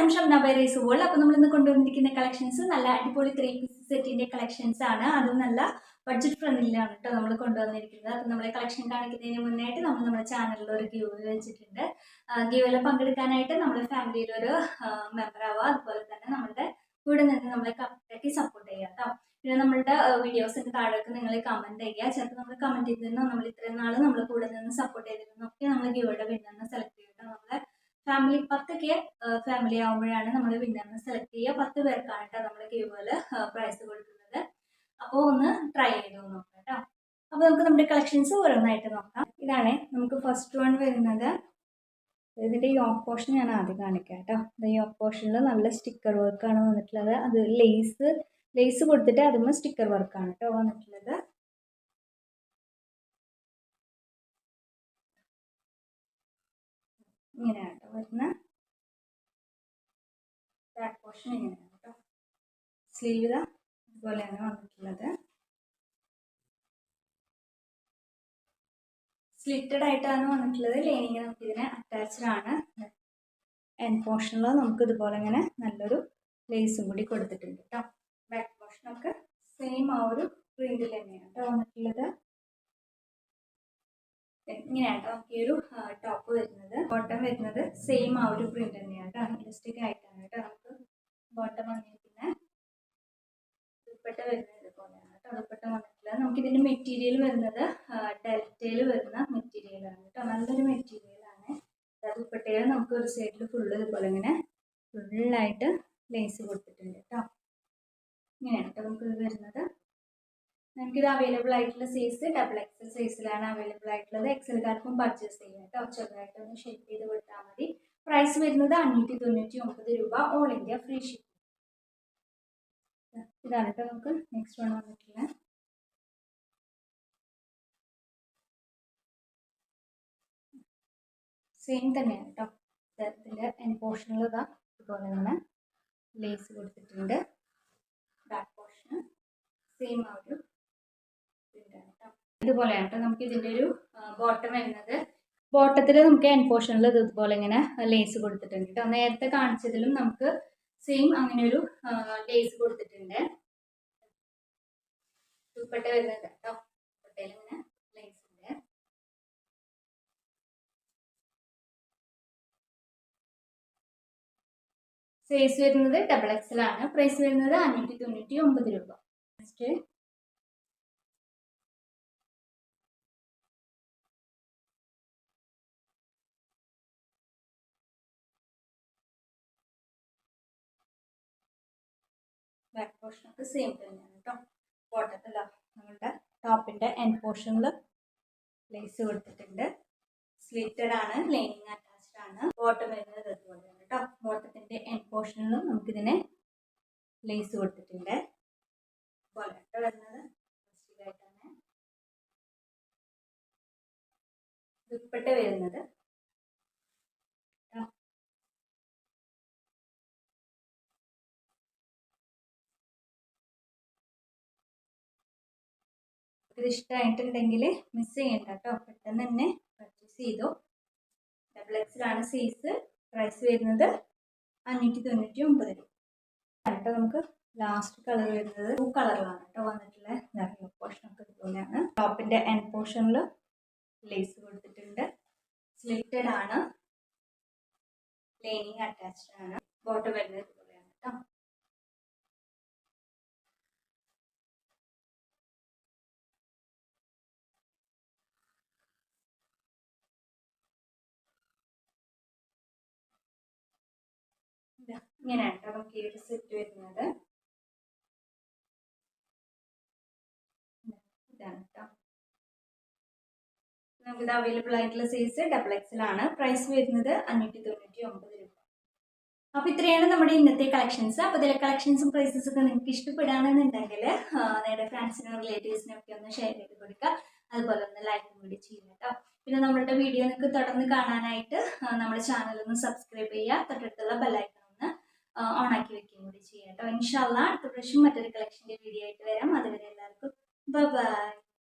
I'm Shamna by race world അപ്പോൾ നമ്മൾ ഇന്ന് കൊണ്ടുവന്നിരിക്കുന്ന കളക്ഷൻസ് നല്ല അടിപൊളി ത്രീ പീസ് സെറ്റിന്റെ കളക്ഷൻസ് ആണ്. അതും നല്ല ബഡ്ജറ്റ് ഫ്രണ്ട്ലിലാണ് കേട്ടോ നമ്മൾ കൊണ്ടുവന്നിരിക്കുന്നത്. അപ്പോൾ നമ്മളെ കളക്ഷൻ കാണിക്കുന്നതിന് മുന്നായിട്ട് നമ്മൾ നമ്മുടെ ചാനലിൽ ഒരു ഗീവ് വെച്ചിട്ടുണ്ട്. ഗീവിൽ പങ്കെടുക്കാനായിട്ട് നമ്മുടെ ഫാമിലിയിൽ ഒരു മെമ്പർ ആവുക. അതുപോലെ തന്നെ നമ്മുടെ കൂടെ നിന്ന് നമ്മളെ കറക്റ്റാക്കി സപ്പോർട്ട് ചെയ്യുക കേട്ടോ പിന്നെ നമ്മളുടെ വീഡിയോസിന്റെ താഴേക്ക് നിങ്ങൾ കമന്റ് ചെയ്യുക. ചിലപ്പോൾ നമ്മൾ കമന്റ് ചെയ്തിരുന്നോ നമ്മൾ ഇത്രയും നാൾ നമ്മൾ കൂടെ നിന്ന് സപ്പോർട്ട് ചെയ്തിരുന്നൊക്കെ നമ്മൾ ഗീവയുടെ വിന്നറിനെ സെലക്ട് ചെയ്തിട്ട് നമ്മളെ ഫാമിലി പത്ത് കെ ഫാമിലി ആകുമ്പോഴാണ് നമ്മൾ വിന്നറിനെ സെലക്ട് ചെയ്യുക. പത്ത് പേർക്കാണ് കേട്ടോ നമ്മൾ ഗീവുകൾ പ്രൈസ് കൊടുക്കുന്നത്. അപ്പോൾ ഒന്ന് ട്രൈ ചെയ്ത് നോക്കാം കേട്ടോ അപ്പോൾ നമുക്ക് നമ്മുടെ കളക്ഷൻസ് ഓരോന്നായിട്ട് നോക്കാം. ഇതാണ് നമുക്ക് ഫസ്റ്റ് വൺ വരുന്നത്. ഇതിന്റെ യോക്ക് പോർഷൻ ഞാൻ ആദ്യം കാണിക്കാം കേട്ടോ ഇത് യോക്ക് പോർഷനിൽ നല്ല സ്റ്റിക്കർ വർക്കാണ് വന്നിട്ടുള്ളത്. അത് ലേസ് ലേസ് കൊടുത്തിട്ട് അതുമ്പോൾ സ്റ്റിക്കർ വർക്കാണ് കേട്ടോ വന്നിട്ടുള്ളത്. ഇങ്ങനെയാണ് കേട്ടോ വരുന്ന ബാക്ക് പോർഷൻ ഇങ്ങനെയാണ് കേട്ടോ സ്ലീവ് ഇതാ ഇതുപോലെയാണ് വന്നിട്ടുള്ളത്. സ്ലിറ്റഡ് ആയിട്ടാണ് വന്നിട്ടുള്ളത്. ലൈനിങ് നമുക്ക് ഇതിനെ അറ്റാച്ച്ഡ് ആണ്. എൻ പോർഷനിൽ നമുക്ക് ഇതുപോലെ ഇങ്ങനെ നല്ലൊരു ലേസും കൂടി കൊടുത്തിട്ടുണ്ട് കേട്ടോ ബാക്ക് പോർഷനൊക്കെ സെയിം ആ ഒരു പ്രിന്റിൽ തന്നെയാണ് കേട്ടോ വന്നിട്ടുള്ളത്. ഇങ്ങനെയാണ് നമുക്ക് ഈ ഒരു ടോപ്പ് വരുന്നത്. ബോട്ടം വരുന്നത് സെയിം ആ ഒരു പ്രിന്റ് തന്നെയാണ് കേട്ടോ. ഇലസ്റ്റിക് ആയിട്ടാണ് കേട്ടോ നമുക്ക് ബോട്ടം വന്നിരിക്കുന്ന. ദുപ്പട്ട വരുന്നത് ഇതുപോലെയാണ് കേട്ടോ. ദുപ്പട്ട വന്നിട്ടുള്ളത്. നമുക്ക് ഇതിന്റെ മെറ്റീരിയൽ വരുന്നത് ഡെൽറ്റയിൽ വരുന്ന മെറ്റീരിയലാണ് കേട്ടോ. നല്ലൊരു മെറ്റീരിയലാണ് ദുപ്പട്ടയിൽ നമുക്ക് ഒരു സൈഡിൽ ഫുള്ള് ഇതുപോലെ ഇങ്ങനെ ഫുള്ളായിട്ട് ലേസ് കൊടുത്തിട്ടുണ്ട് കേട്ടോ. ഇങ്ങനെയാണ് കേട്ടോ നമുക്ക് വരുന്നത്. നമുക്കിത് അവൈലബിൾ ആയിട്ടുള്ള സൈസ് ഡബിൾ എക്സൽ സൈസിലാണ് അവൈലബിൾ ആയിട്ടുള്ളത്. എക്സൽക്കാർക്കും പർച്ചേസ് ചെയ്യാം കേട്ടോ. ചെറുതായിട്ട് ഒന്ന് ഷേപ്പ് ചെയ്ത് കൊടുത്താൽ മതി. പ്രൈസ് വരുന്നത് അഞ്ഞൂറ്റി തൊണ്ണൂറ്റി ഒമ്പത് രൂപ. ഓൾ ഇന്ത്യ ഫ്രീ ഷിപ്പ് ഇതാണ് കേട്ടോ നമുക്ക് നെക്സ്റ്റ് വൺ വന്നിട്ടുള്ള സെയിം തന്നെയാണ് കേട്ടോ. ഇതിന്റെ എൻ പോർഷനിൽ ഇതാ. ഇതുപോലെ തന്നെ ലേസ് കൊടുത്തിട്ടുണ്ട്. ബാക്ക് പോർഷന് സെയിം ആ ഒരു ഇതുപോലെയാണ് കേട്ടോ നമുക്ക് ഇതിന്റെ ഒരു ബോട്ടം വരുന്നത്. ബോട്ടത്തിൽ നമുക്ക് എൻ പോർഷനിൽ ഇതുപോലെ ഇങ്ങനെ ലേസ് കൊടുത്തിട്ടുണ്ട് കേട്ടോ നേരത്തെ കാണിച്ചതിലും നമുക്ക് സെയിം അങ്ങനെ ഒരു ലേസ് കൊടുത്തിട്ടുണ്ട്. ദുപ്പട്ട വരുന്നത് കേട്ടോ ദുപ്പട്ടയിൽ ഇങ്ങനെ ലേസ് ഉണ്ട്. സൈസ് വരുന്നത് ഡബിൾ എക്സൽ ആണ് പ്രൈസ് വരുന്നത് അഞ്ഞൂറ്റി തൊണ്ണൂറ്റി ഒമ്പത് രൂപ. നെക്സ്റ്റ് ബാക്ക് പോർഷനൊക്കെ സെയിം തന്നെയാണ് കേട്ടോ ബോട്ടത്തിൽ നമ്മളുടെ ടോപ്പിന്റെ എൻ പോർഷനിൽ ലേസ് കൊടുത്തിട്ടുണ്ട്. സ്ലിറ്റഡ് ആണ് ലൈനിങ് അറ്റാച്ച്ഡ് ആണ്. ബോട്ടം വരുന്നത് ഇതുപോലെയാണ് കേട്ടോ ബോട്ടത്തിന്റെ എൻ പോർഷനിലും നമുക്കിതിനെ ലേസ് കൊടുത്തിട്ടുണ്ട്. പോലെ വരുന്നത് ദുപ്പട്ട വരുന്നത് ഇത് ഇഷ്ടമായിട്ടുണ്ടെങ്കിൽ മിസ് ചെയ്യണ്ട കേട്ടോ പെട്ടെന്ന് തന്നെ പർച്ചേസ് ചെയ്തു. ഡബിൾ എക്സിലാണ് സൈസ് പ്രൈസ് വരുന്നത് അഞ്ഞൂറ്റി തൊണ്ണൂറ്റി ഒമ്പത് രൂപ. കേട്ടോ നമുക്ക് ലാസ്റ്റ് കളർ വരുന്നത് ബ്ലൂ കളറിലാണ് കേട്ടോ വന്നിട്ടുള്ള നിറയെ പോർഷനൊക്കെ ഇതുപോലെയാണ്. ടോപ്പിന്റെ എൻ പോർഷനിൽ ലേസ് കൊടുത്തിട്ടുണ്ട്. സ്ലിറ്റഡ് ആണ്. ലൈനിങ് അറ്റാച്ച്ഡ് ആണ്. ബോട്ടം വരുന്നത് ഇതുപോലെയാണ് കേട്ടോ ഇങ്ങനെയാണ് കേട്ടോ നമുക്ക് ഈ ഒരു സെറ്റ് വരുന്നത്. ഇതാണ് കേട്ടോ അവൈലബിൾ ആയിട്ടുള്ള സൈസ് ഡബിൾ എക്സൽ ആണ്. പ്രൈസ് വരുന്നത് അഞ്ഞൂറ്റി തൊണ്ണൂറ്റി ഒമ്പത് രൂപ. അപ്പോൾ ഇത്രയാണ് നമ്മുടെ ഇന്നത്തെ കളക്ഷൻസ് അപ്പോൾ ഇതിലെ കളക്ഷൻസും പ്രൈസസ് ഒക്കെ നിങ്ങൾക്ക് ഇഷ്ടപ്പെടുകയാണെന്നുണ്ടെങ്കിൽ നേരെ ഫ്രണ്ട്സിനും റിലേറ്റീവ്സിനും ഒക്കെ ഒന്ന് ഷെയർ ചെയ്ത് കൊടുക്കുക. അതുപോലെ ഒന്ന് ലൈക്കും കൂടി ചെയ്യുക കേട്ടോ പിന്നെ നമ്മളുടെ വീഡിയോ നിങ്ങൾക്ക് തുടർന്ന് കാണാനായിട്ട് നമ്മുടെ ചാനൽ ഒന്ന് സബ്സ്ക്രൈബ് ചെയ്യുക. തൊട്ടടുത്തുള്ള ബെല്ലൈക്കൺ ആക്കി വെക്കുകയും കൂടി ചെയ്യാം കേട്ടോ. ഇൻഷാല്ല അടുത്ത പ്രാവശ്യം മറ്റൊരു കളക്ഷന്റെ വീഡിയോ ആയിട്ട് വരാം. അതുവരെ എല്ലാവർക്കും ബൈ